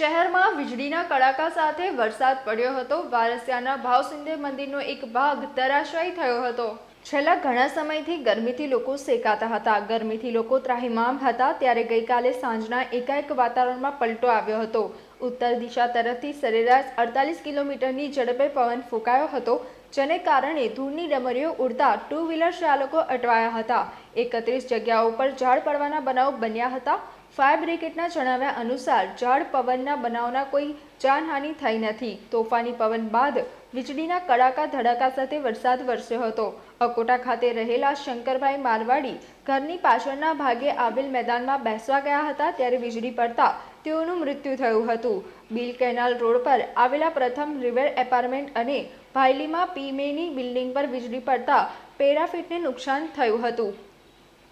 શહેરમાં વીજળીના કડાકા સાથે વરસાદ પડ્યો હતો. વારસિયાના ભાવસિંદે મંદિરનો એક ભાગ ધરાશાયી થયો હતો. છેલ્લા ઘણા સમયથી ગરમીથી લોકો સેકાતા હતા. ગરમીથી લોકો ત્રાહિમામ હતા. ત્યારે ગઈકાલે સાંજના એકાએક વાતાવરણમાં પલટો આવ્યો હતો. ઉત્તર દિશા તરફથી સરેરાશ અડતાલીસ કિલોમીટરની ઝડપે પવન ફૂંકાયો હતો, જેને કારણે ધૂળની ડમરીઓ ઉડતા ટુ વ્હીલર ચાલકો અટવાયા હતા. એકત્રીસ જગ્યાઓ પર ઝાડ પડવાના બનાવ બન્યા હતા. ફાયર બ્રિગેડના જણાવ્યા અનુસાર ઝાડ પવનના બનાવના કોઈ જાનહાનિ થઈ નથી. તોફાની પવન બાદ વીજળીના કડાકા ધડાકા સાથે વરસાદ વરસ્યો હતો. અકોટા ખાતે રહેલા શંકરભાઈ મારવાડી ઘરની પાછળના ભાગે આવેલ મેદાનમાં બેસવા ગયા હતા ત્યારે વીજળી પડતા તેઓનું મૃત્યુ થયું હતું. બિલ કેનાલ રોડ પર આવેલા પ્રથમ રિવર એપાર્ટમેન્ટ અને ભાયલીમાં પીમેની બિલ્ડિંગ પર વીજળી પડતા પેરાફિટને નુકસાન થયું હતું.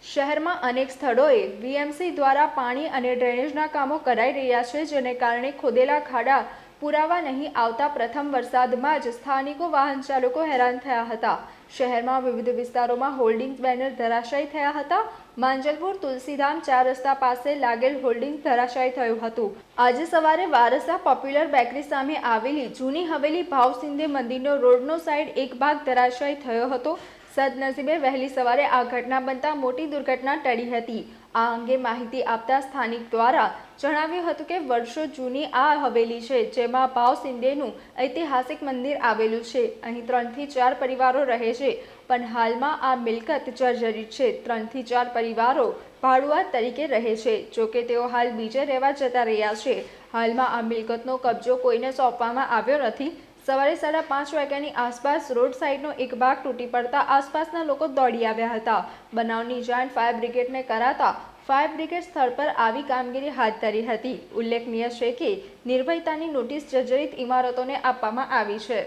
શહેરમાં અનેક સ્થળોએ વીએમસી દ્વારા પાણી અને ડ્રેનેજના કામો કરાઈ રહ્યા છે, જેને કારણે ખોદેલા ખાડા પુરાવા નહીં આવતા પ્રથમ વરસાદમાં જ સ્થાનિકો વાહન ચાલકો હેરાન થયા હતા. શહેરમાં વિવિધ વિસ્તારોમાં હોલ્ડિંગ બેનર ધરાશાયી થયા હતા. માંજલપુર તુલસીધામ ચાર રસ્તા પાસે લાગેલ હોલ્ડિંગ ધરાશાયી થયું હતું. આજે સવારે વારસા પોપ્યુલર બેકરી સામે આવેલી જૂની હવેલી ભાવસિંધે મંદિરનો રોડનો સાઈડ એક ભાગ ધરાશાયી થયો હતો. સદનસીબે વહેલી સવારે આ ઘટના બનતા મોટી દુર્ઘટના ટળી હતી. આ અંગે માહિતી આપતા સ્થાનિક દ્વારા જણાવ્યું હતું કે વર્ષો જૂની આ હવેલી છે, જેમાં ભાવ સિંધેનું ઐતિહાસિક મંદિર આવેલું છે. અહીં ત્રણથી ચાર પરિવારો રહે છે, પણ હાલમાં આ મિલકત જર્જરિત છે. ત્રણથી ચાર પરિવારો ભાડુઆત તરીકે રહે છે જોકે તેઓ હાલ બીજે રહેવા જતા રહ્યા છે. હાલમાં આ મિલકતનો કબજો કોઈને સોંપવામાં આવ્યો નથી સવારે સાડા પાંચ વાગ્યાની આસપાસ રોડ સાઈડનો એક ભાગ તૂટી પડતા આસપાસના લોકો દોડી આવ્યા હતા. બનાવની જાણ ફાયર બ્રિગેડને કરાતા ફાયર બ્રિગેડ સ્થળ પર આવી કામગીરી હાથ ધરી હતી. ઉલ્લેખનીય છે કે નિર્ભયતાની નોટિસ જર્જરિત ઇમારતોને આપવામાં આવી છે.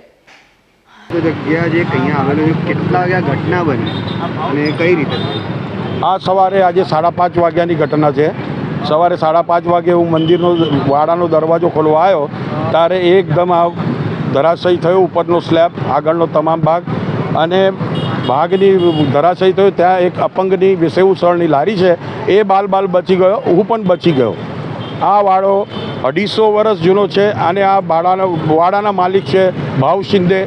જગ્યા જે અહીંયા આવેલું કેટલા વાગ્યા ઘટના બની અને કઈ રીતે? આ સવારે આજે સાડા પાંચ વાગ્યાની ઘટના છે. સવારે સાડા પાંચ વાગે હું મંદિરનો વાડાનો દરવાજો ખોલવા આવ્યો ત્યારે એકદમ આ ધરાશયી થયો ઉપરનો સ્લેબ, આગળનો તમામ ભાગ. અને ભાગની ધરાશયી થયો, ત્યાં એક અપંગની વિસેવું સળની લારી છે. એ બાલ બાલ બચી ગયો હું પણ બચી ગયો. આ વાડો અઢીસો વર્ષ જૂનો છે અને આ વાડાનો વાડાના માલિક છે ભાવ શિંદે,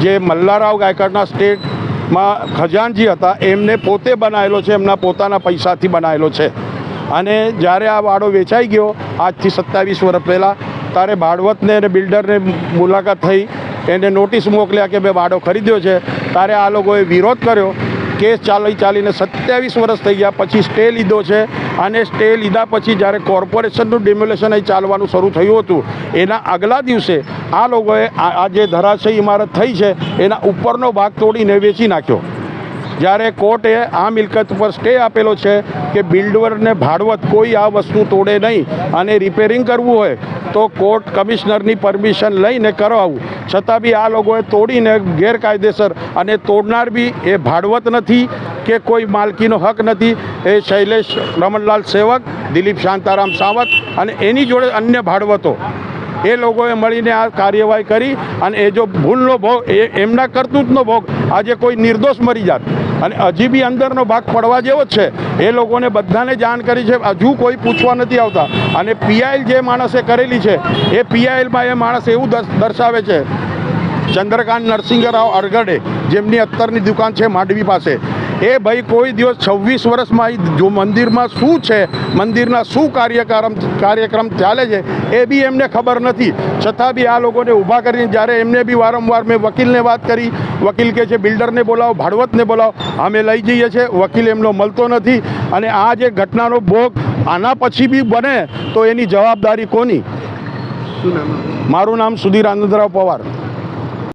જે મલ્લારાવ ગાયકવાડના સ્ટેટમાં ખજાનજી હતા. એમને પોતે બનાવેલો છે, એમના પોતાના પૈસાથી બનાવેલો છે. અને જ્યારે આ વાડો વેચાઈ ગયો, આજથી સત્તાવીસ વર્ષ પહેલાં ત્યારે ભાડવતને અને બિલ્ડરને મુલાકાત થઈ, એને નોટિસ મોકલ્યા કે મેં ભાડો ખરીદ્યો છે. ત્યારે આ લોકોએ વિરોધ કર્યો. કેસ ચાલી ચાલીને સત્યાવીસ વર્ષ થઈ ગયા, પછી સ્ટે લીધો છે. અને સ્ટે લીધા પછી જ્યારે કોર્પોરેશનનું ડિમ્યુલેશન અહીં ચાલવાનું શરૂ થયું હતું, એના આગલા દિવસે આ લોકોએ આ જે ધરાશય ઇમારત થઈ છે, એના ઉપરનો ભાગ તોડીને વેચી નાખ્યો. જ્યારે કોર્ટે આ મિલકત પર સ્ટે આપેલો છે કે બિલ્ડરને ભાડવત કોઈ આ વસ્તુ તોડે નહીં અને રિપેરિંગ કરવું હોય તો કોર્ટ કમિશનરની પરમિશન લઈને કરાવવું છતાં બી આ લોકોએ તોડીને ગેરકાયદેસર અને તોડનાર બી એ ભાડવત નથી કે કોઈ માલકીનો હક નથી. એ શૈલેષ રમણલાલ સેવક, દિલીપ શાંતારામ સાવંત અને એની જોડે અન્ય ભાડવતો. એ લોકોએ મળીને આ કાર્યવાહી કરી અને એ જો ભૂલનો ભોગ, એ એમના કરતૂતનો ભોગ, આજે કોઈ નિર્દોષ મરી જાત. અને હજી બી અંદરનો ભાગ પડવા જેવો જ છે. એ લોકોને બધાને જાણ કરી છે. હજુ કોઈ પૂછવા નથી આવતા. અને પીઆઈએલ જે માણસે કરેલી છે, એ પીઆઈએલમાં એ માણસ એવું દર્શાવે છે. ચંદ્રકાંત નરસિંહ રાવ અરગડે, જેમની અત્તરની દુકાન છે માંડવી પાસે એ ભાઈ કોઈ દિવસ છવ્વીસ વર્ષમાં જો મંદિરમાં શું છે મંદિરના શું કાર્યક્રમ કાર્યક્રમ ચાલે છે એ બી એમને ખબર નથી. છતાં બી આ લોકોને ઊભા કરીને જ્યારે એમને બી વારંવાર મેં વકીલને વાત કરી વકીલ કહે છે બિલ્ડરને બોલાવો ભાડવતને બોલાવો અમે લઈ જઈએ છીએ વકીલ એમનો મળતો નથી અને આ જે ઘટનાનો ભોગ આના પછી બી બને તો એની જવાબદારી કોની? મારું નામ સુધીર આનંદરાવ પવાર.